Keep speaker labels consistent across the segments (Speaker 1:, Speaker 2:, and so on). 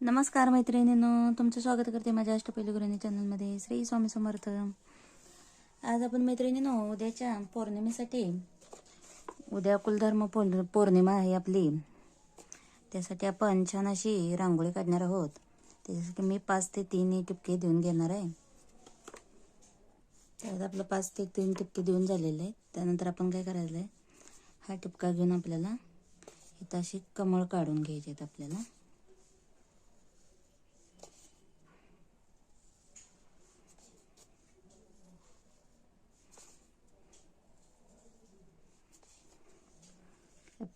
Speaker 1: नमस्कार मैत्रिणींनो तुमचं स्वागत करते माझ्या अष्टपैलू चॅनलमध्ये. श्री स्वामी समर्थ. आज आपण मैत्रिणींनो उद्याच्या पौर्णिमेसाठी उद्या कुलधर्म पौर्णिमा आहे आपली. त्यासाठी आपण छान अशी रांगोळी काढणार आहोत. त्याच्यासाठी मी पाच ते तीन टिपके देऊन घेणार आहे. त्यात आपलं पाच ते तीन टिपके देऊन झालेले आहेत. त्यानंतर आपण काय करायचं आहे हा टिपका घेऊन आपल्याला इथं अशी कमळ काढून घ्यायचे आहेत आपल्याला.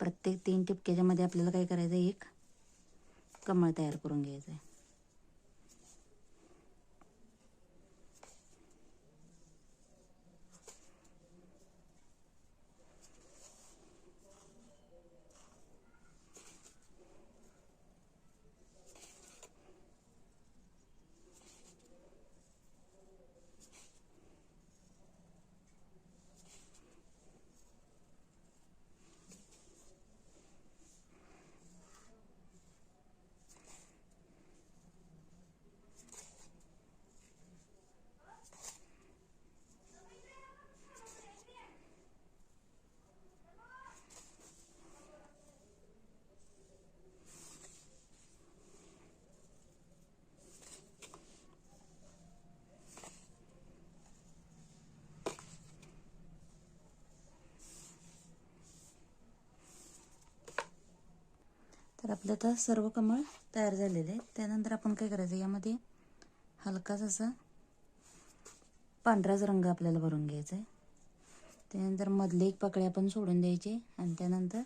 Speaker 1: प्रत्येक तीन टिपक्याच्यामध्ये आपल्याला काय करायचं आहे एक कमळ तयार करून घ्यायचं आहे तर आपलं आता सर्व कमळ तयार झालेले आहे त्यानंतर आपण काय करायचं? यामध्ये हलकाच असा पांढराच रंग आपल्याला भरून घ्यायचा आहे. त्यानंतर मधले एक पकळे आपण सोडून द्यायचे आणि त्यानंतर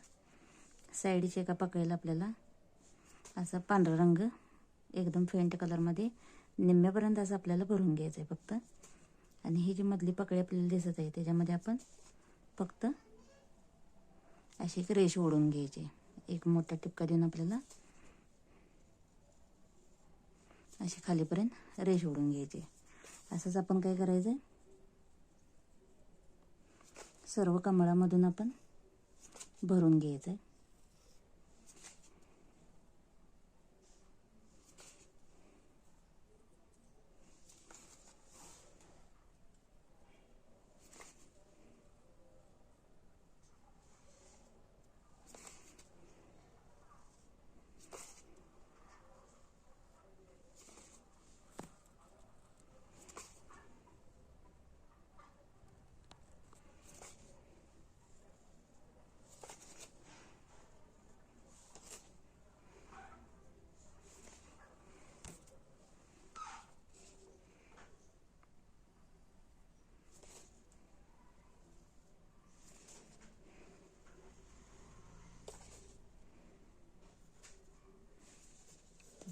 Speaker 1: साईडच्या एका पकडेला आपल्याला असा पांढरा रंग एकदम फेंट कलरमध्ये निम्म्यापर्यंत असं आपल्याला भरून घ्यायचं आहे फक्त. आणि ही जी मधली पकळी आपल्याला दिसत आहे त्याच्यामध्ये आपण फक्त अशी एक रेष ओढून घ्यायची. एक मोठा टिपका देऊन आपल्याला अशी खालीपर्यंत रेष ओढून घ्यायची. असंच आपण काय करायचं सर्व कमळामधून आपण भरून घ्यायचं आहे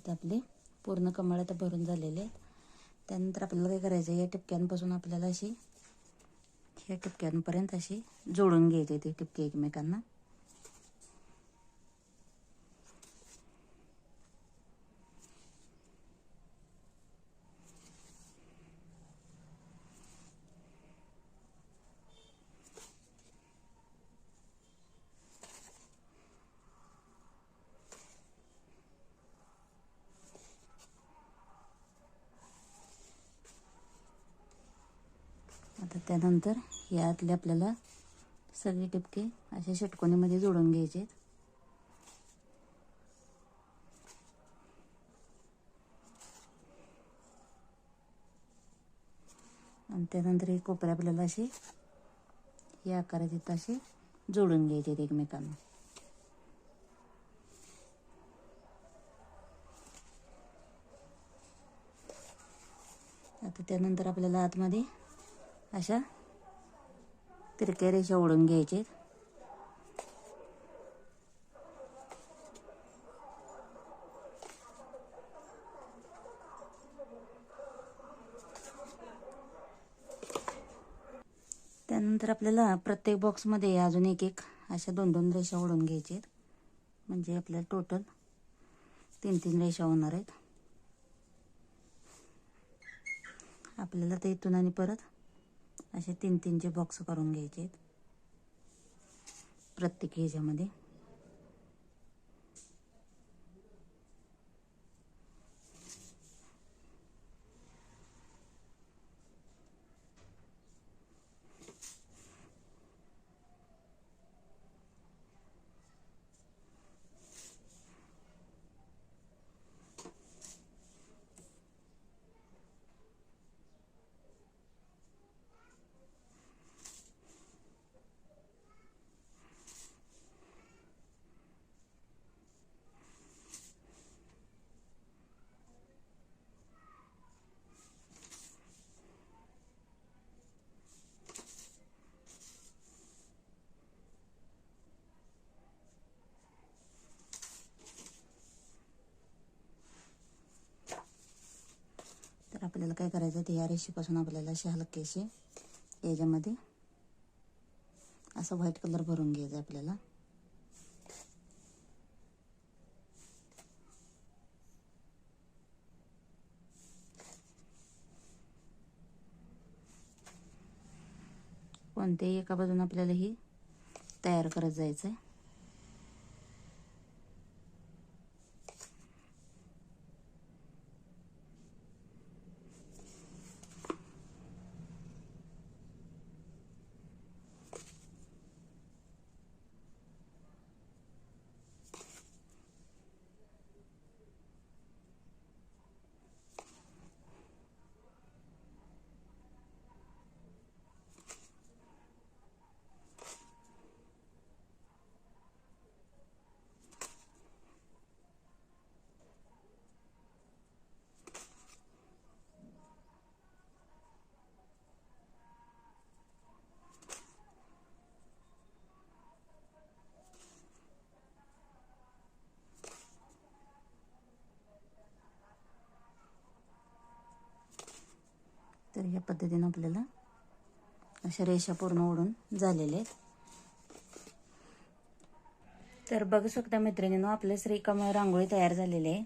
Speaker 1: तिथे आपले. पूर्ण कमळ आता भरून झालेले आहेत. त्यानंतर आपल्याला काय करायचं या टिपक्यांपासून आपल्याला अशी ह्या टिपक्यांपर्यंत अशी जोडून घ्यायची ती टिपके एकमेकांना. आता त्यानंतर यातले आपल्याला सगळे टिपके अशा षटकोनीमध्ये जोडून घ्यायचे आहेत. आणि त्यानंतर हे कोपरे आपल्याला असे या आकारात इथं असे जोडून घ्यायचे आहेत एकमेकांना. आता त्यानंतर आपल्याला आतमध्ये अशा तिरक्या रेषा ओढून घ्यायचे. त्यानंतर आपल्याला प्रत्येक बॉक्समध्ये अजून एक एक अशा दोन दोन रेषा ओढून घ्यायचे म्हणजे आपल्याला टोटल तीन तीन रेषा होणार आहेत. आपल्याला ते इथून आणि परत असे तीन तीनचे बॉक्स करून घ्यायचे आहेत प्रत्येक ह्याच्यामध्ये. आपल्याला काय करायचं ते या रेशीपासून आपल्याला असे हलके असे याच्यामध्ये असं व्हाईट कलर भरून घ्यायचं आपल्याला. कोणत्याही एका बाजून आपल्याला ही तयार करत जायचं आहे पद्धतीनं आपल्याला अशा रेषा पूर्ण ओढून झालेल्या आहेत. तर बघू शकता मैत्रिणींनो आपलं श्रीकमळ रांगोळी तयार झालेली आहे.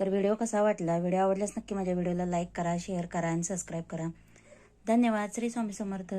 Speaker 1: तर व्हिडिओ कसा वाटला? व्हिडिओ आवडल्यास नक्की माझ्या व्हिडिओला लाईक करा शेअर करा आणि सबस्क्राईब करा. धन्यवाद. श्री स्वामी समर्थ.